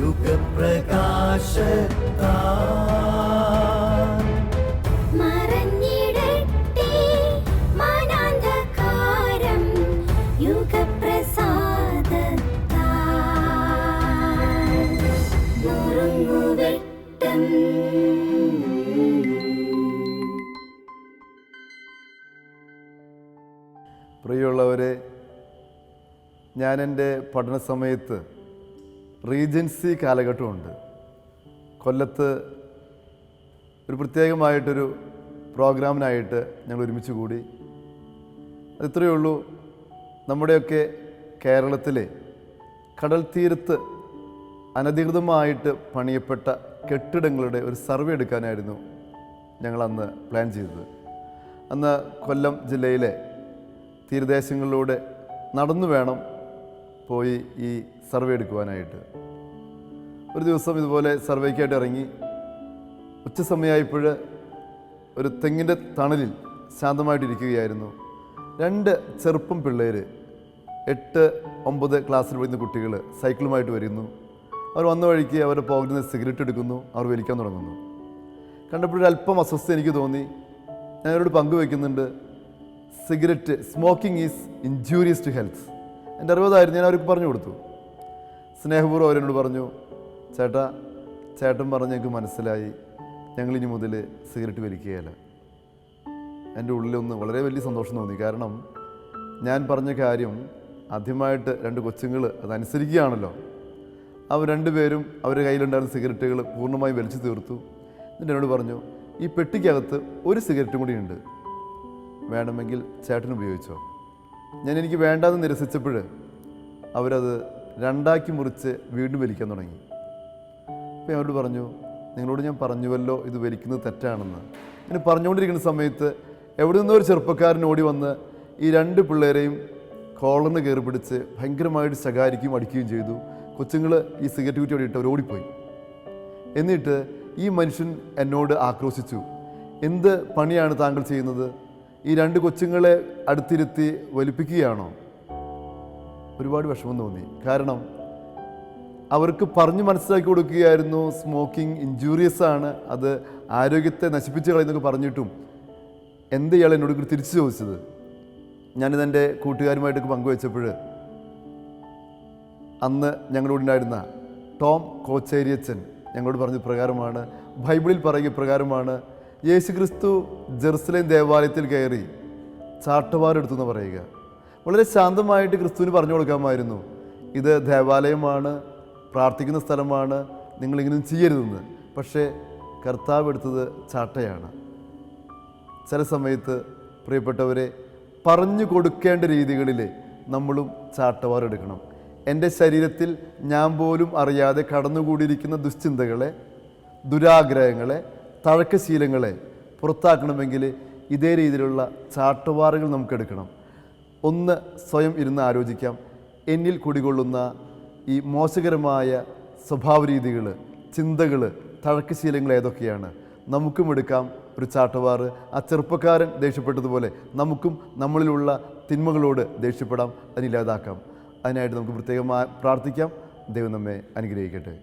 യുഗപ്രകാശത്താ. മറഞ്ഞിടട്ടെ പ്രിയമുള്ളവരെ ഞാൻ എന്റെ പഠന സമയത്ത് റീജൻസി കാലഘട്ടമുണ്ട്. കൊല്ലത്ത് ഒരു പ്രത്യേകമായിട്ടൊരു പ്രോഗ്രാമിനായിട്ട് ഞങ്ങൾ ഒരുമിച്ച് കൂടി. അതിത്രയേ ഉള്ളൂ. നമ്മുടെയൊക്കെ കേരളത്തിലെ കടൽ തീരത്ത് അനധികൃതമായിട്ട് പണിയപ്പെട്ട കെട്ടിടങ്ങളുടെ ഒരു സർവേ എടുക്കാനായിരുന്നു ഞങ്ങൾ അന്ന് പ്ലാൻ ചെയ്തത്. അന്ന് കൊല്ലം ജില്ലയിലെ തീരദേശങ്ങളിലൂടെ നടന്നു വേണം പോയി ഈ സർവേ എടുക്കുവാനായിട്ട്. ഒരു ദിവസം ഇതുപോലെ സർവേക്കായിട്ട് ഇറങ്ങി. ഉച്ച സമയമായപ്പോൾ ഒരു തെങ്ങിന്റെ തണലിൽ ശാന്തമായിട്ടിരിക്കുകയായിരുന്നു. രണ്ട് ചെറുപ്പം പിള്ളേർ എട്ട് ഒമ്പത് ക്ലാസ്സിൽ പഠിക്കുന്ന കുട്ടികൾ സൈക്കിളുമായിട്ട് വരുന്നു. അവർ വന്ന വഴിക്ക് അവരുടെ പോക്കറ്റിൽ നിന്ന് സിഗരറ്റ് എടുക്കുന്നു അവർ വലിക്കാൻ തുടങ്ങുന്നു. കണ്ടപ്പോൾ അല്പം അസ്വസ്ഥ എനിക്ക് തോന്നി. ഞാൻ അവരോട് പങ്കുവെക്കുന്നുണ്ട്. Cigarette smoking is injurious to health എന്റെ അറിവതായിരുന്നു ഞാൻ അവർക്ക് പറഞ്ഞു കൊടുത്തു. സ്നേഹപൂർവം അവരെന്നോട് പറഞ്ഞു ചേട്ടാ ചേട്ടൻ പറഞ്ഞ് ഞങ്ങൾക്ക് മനസ്സിലായി. ഞങ്ങൾ ഇനി മുതൽ സിഗരറ്റ് വലിക്കുകയല്ല. എന്റെ ഉള്ളിലൊന്ന് വളരെ വലിയ സന്തോഷം തോന്നി. കാരണം ഞാൻ പറഞ്ഞ കാര്യം ആദ്യമായിട്ട് രണ്ട് കൊച്ചുങ്ങൾ അതനുസരിക്കുകയാണല്ലോ അവർ രണ്ടുപേരും അവരുടെ കയ്യിലുണ്ടായിരുന്ന സിഗരറ്റുകൾ പൂർണമായും വലിച്ചു തീർത്തു. എന്നിട്ട് എന്നോട് പറഞ്ഞു ഈ പെട്ടിക്കകത്ത് ഒരു സിഗരറ്റും കൂടി ഉണ്ട്. വേണമെങ്കിൽ ചേട്ടൻ ഉപയോഗിച്ചോ? ഞാൻ എനിക്ക് വേണ്ടാന്ന് നിരസിച്ചപ്പോൾ അവരത് രണ്ടാക്കി മുറിച്ച് വീണ്ടും വലിക്കാൻ തുടങ്ങി. അപ്പോൾ അവരോട് പറഞ്ഞു നിങ്ങളോട് ഞാൻ പറഞ്ഞുവല്ലോ ഇത് വലിക്കുന്നത് തെറ്റാണെന്ന്. ഇങ്ങനെ പറഞ്ഞുകൊണ്ടിരിക്കുന്ന സമയത്ത് എവിടെ നിന്നോ ഒരു ചെറുപ്പക്കാരൻ ഓടി വന്ന് ഈ രണ്ട് പിള്ളേരെയും കോളറിന് കയറി പിടിച്ച് ഭയങ്കരമായിട്ട് ശകാരിക്കുകയും അടിക്കുകയും ചെയ്തു. കൊച്ചുങ്ങൾ ഈ സിഗരറ്റ് കുറ്റി ഓടിയിട്ട് അവർ ഓടിപ്പോയി. എന്നിട്ട് ഈ മനുഷ്യൻ എന്നോട് ആക്രോശിച്ചു. എന്ത് പണിയാണ് താങ്കൾ ചെയ്യുന്നത്? ഈ രണ്ട് കൊച്ചുങ്ങളെ അടുത്തിരുത്തി വലിപ്പിക്കുകയാണോ? ഒരുപാട് വിഷമം തോന്നി. കാരണം അവർക്ക് പറഞ്ഞു മനസ്സിലാക്കി കൊടുക്കുകയായിരുന്നു സ്മോക്കിംഗ് ഇഞ്ചൂറിയസ് ആണ്. അത് ആരോഗ്യത്തെ നശിപ്പിച്ച് കളയുന്നൊക്കെ പറഞ്ഞിട്ടും എന്ത് ഇയാൾ എന്നോട് തിരിച്ചു ചോദിച്ചത്? ഞാനിതെന്റെ കൂട്ടുകാരുമായിട്ടൊക്കെ പങ്കുവെച്ചപ്പോൾ അന്ന് ഞങ്ങളോട് ഉണ്ടായിരുന്ന ടോം കോച്ചേരിയച്ചൻ ഞങ്ങളോട് പറഞ്ഞ പ്രകാരമാണ് ബൈബിളിൽ പറയുക പ്രകാരമാണ് യേശു ക്രിസ്തു ജെറുസലേം ദേവാലയത്തിൽ കയറി ചാട്ടവാറെടുത്തു എന്ന് പറയുക. വളരെ ശാന്തമായിട്ട് ക്രിസ്തുവിന് പറഞ്ഞു കൊടുക്കാമായിരുന്നു. ഇത് ദേവാലയമാണ് പ്രാർത്ഥിക്കുന്ന സ്ഥലമാണ് നിങ്ങളിങ്ങനെ ചെയ്യരുതെന്ന്. പക്ഷേ കർത്താവ് എടുത്തത് ചാട്ടയാണ്. ചില സമയത്ത് പ്രിയപ്പെട്ടവരെ പറഞ്ഞു കൊടുക്കേണ്ട രീതികളിൽ നമ്മളും ചാട്ടവാറെടുക്കണം എന്റെ ശരീരത്തിൽ ഞാൻ പോലും അറിയാതെ കടന്നുകൂടിയിരിക്കുന്ന ദുശ്ചിന്തകളെ ദുരാഗ്രഹങ്ങളെ തഴക്കശീലങ്ങളെ പുറത്താക്കണമെങ്കിൽ ഇതേ രീതിയിലുള്ള ചാട്ടുവാറുകൾ നമുക്കെടുക്കണം. ഒന്ന് സ്വയം ഇരുന്ന് ആലോചിക്കാം. എന്നിൽ കുടികൊള്ളുന്ന ഈ മോശകരമായ സ്വഭാവ രീതികൾ ചിന്തകൾ തഴക്കശീലങ്ങൾ ഏതൊക്കെയാണ്? നമുക്കും എടുക്കാം ഒരു ചാട്ടവാറ് ആ ചെറുപ്പക്കാരൻ ദേഷ്യപ്പെട്ടതുപോലെ നമുക്കും നമ്മളിലുള്ള തിന്മകളോട് ദേഷ്യപ്പെടാം അതിനില്ലാതാക്കാം. അതിനായിട്ട് നമുക്ക് പ്രത്യേകമായി പ്രാർത്ഥിക്കാം. ദൈവം നമ്മെ അനുഗ്രഹിക്കട്ടെ.